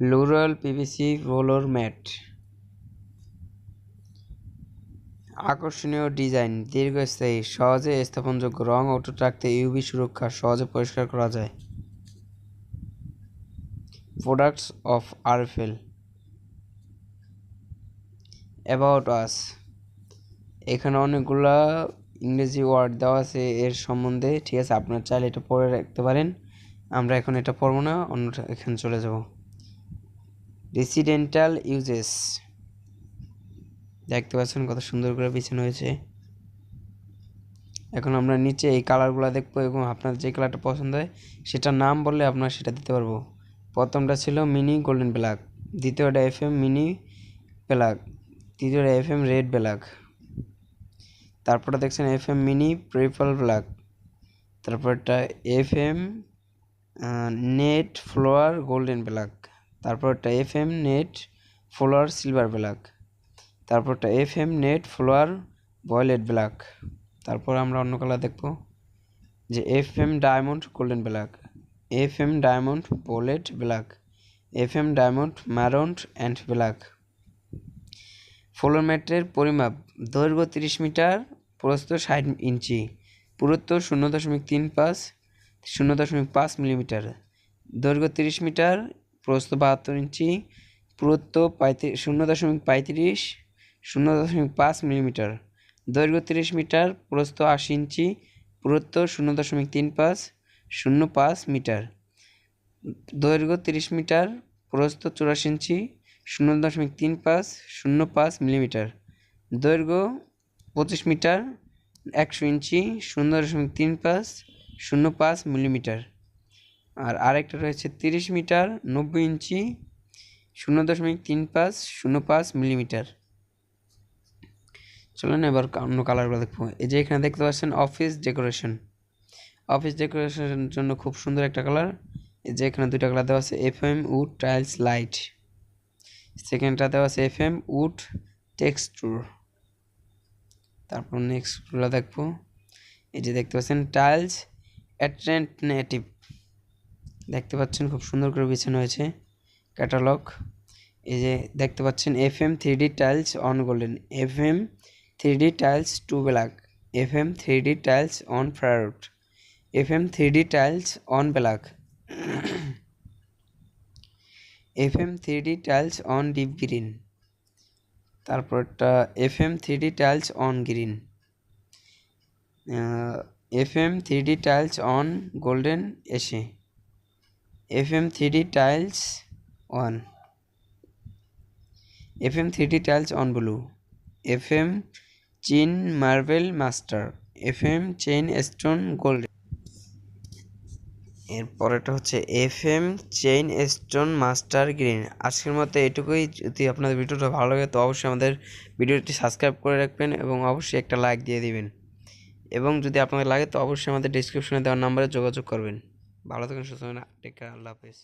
লুরাল PVC roller mat আকর্ষণীয় design, দীর্ঘস্থায়ী, সহজে স্থাপনযোগ্য, রং অটুট রাখতে ইউভি সুরক্ষা, সহজে পরিষ্কার করা যায়। প্রোডাক্টস অফ আরফেল অ্যাবাউট আস এখানে অনেকগুলা ইংরেজি ওয়ার্ড দেওয়া আছে, এর সম্বন্ধে। ঠিক আছে, আপনার চাইলে এটা পড়ে রাখতে পারেন। আমরা এখন এটা পড়ব না, অন্যটা এখানে চলে যাব। রেসিডেন্টাল ইউজেস দেখতে পাচ্ছেন কত সুন্দর করে বিছানো হয়েছে। এখন আমরা নিচে এই কালারগুলো দেখব এবং আপনার যে কালারটা পছন্দ হয়, সেটার নাম বললে আপনার সেটা দিতে পারব। প্রথমটা ছিল মিনি গোল্ডেন ব্ল্যাক দ্বিতীয়টা এফ এম মিনি ব্ল্যাক তৃতীয়টা এফ এম রেড ব্ল্যাক তারপরটা দেখছেন F M mini purple black তারপরটা F M net flower golden black তারপরটা F M net flower silver black. তারপরটা F M net flower violet black. তারপর আমরা অন্য colour দেখব যে F M diamond golden black F M diamond violet black F M diamond maroon and black. ফ্লোরম্যাটের পরিমাপ, দৈর্ঘ্য তিরিশ মিটার, প্রস্থ ষাট ইঞ্চি, পুরুত্ব শূন্য দশমিক তিন পাঁচ, শূন্য দশমিক পাঁচ মিলিমিটার, দৈর্ঘ্য তিরিশ মিটার প্রস্থ বাহাত্তর ইঞ্চি, পুরুত্ব পঁয়ত্রিশ, শূন্য দশমিক পঁয়ত্রিশ, শূন্য দশমিক পাঁচ মিলিমিটার। দৈর্ঘ্য তিরিশ মিটার, প্রস্থ আশি ইঞ্চি, পুরুত্ব শূন্য দশমিক তিন পাঁচ, শূন্য পাঁচ মিটার। দৈর্ঘ্য তিরিশ মিটার, প্রস্থ চুরাশি ইঞ্চি, শূন্য দশমিক তিন পাঁচ, শূন্য পাঁচ মিলিমিটার। দৈর্ঘ্য পঁচিশ মিটার, একশো ইঞ্চি, শূন্য দশমিক তিন পাঁচ, শূন্য পাঁচ মিলিমিটার। আর আরেকটা রয়েছে তিরিশ মিটার নব্বই ইঞ্চি, শূন্য দশমিক তিন পাঁচ, শূন্য পাঁচ মিলিমিটার। চলুন এবার অন্য কালারগুলো দেখব। এই যে এখানে দেখতে পাচ্ছেন অফিস ডেকোরেশন অফিস ডেকোরেশনের জন্য খুব সুন্দর একটা কালার এই যে এখানে দুইটা কালার দেওয়া আছে F M wood tiles light সেকেন্ডটা দেওয়া আছে এফ এম উড টেক্সটুর তারপর নেক্সটগুলো দেখব। এই যে দেখতে পাচ্ছেন টাইলস অ্যাট্রেন্টেটিভ দেখতে পাচ্ছেন খুব সুন্দর করে বিছানো হয়েছে ক্যাটালগ। এই যে দেখতে পাচ্ছেন F M three D tiles on golden F M three D tiles two black F M three D tiles on fruit F M three D tiles on black F M three D tiles on deep green, তারপরটা F M three D tiles on green F M three D tiles on golden এসে F M three D tiles on F M three D tiles on blue F M chain marble master F M chain stone gold এরপরেটা হচ্ছে F M chain stone master green আজকের মতো এটুকুই। যদি আপনাদের ভিডিওটা ভালো লাগে, তো অবশ্যই আমাদের ভিডিওটি সাবস্ক্রাইব করে রাখবেন এবং অবশ্যই একটা লাইক দিয়ে দিবেন। এবং যদি আপনাদের লাগে, তো অবশ্যই আমাদের ডিসক্রিপশনে দেওয়ার নাম্বারে যোগাযোগ করবেন। ভালো থাকুন সুস্থ থাকেন। টেক কেয়ার আল্লাহ হাফেজ।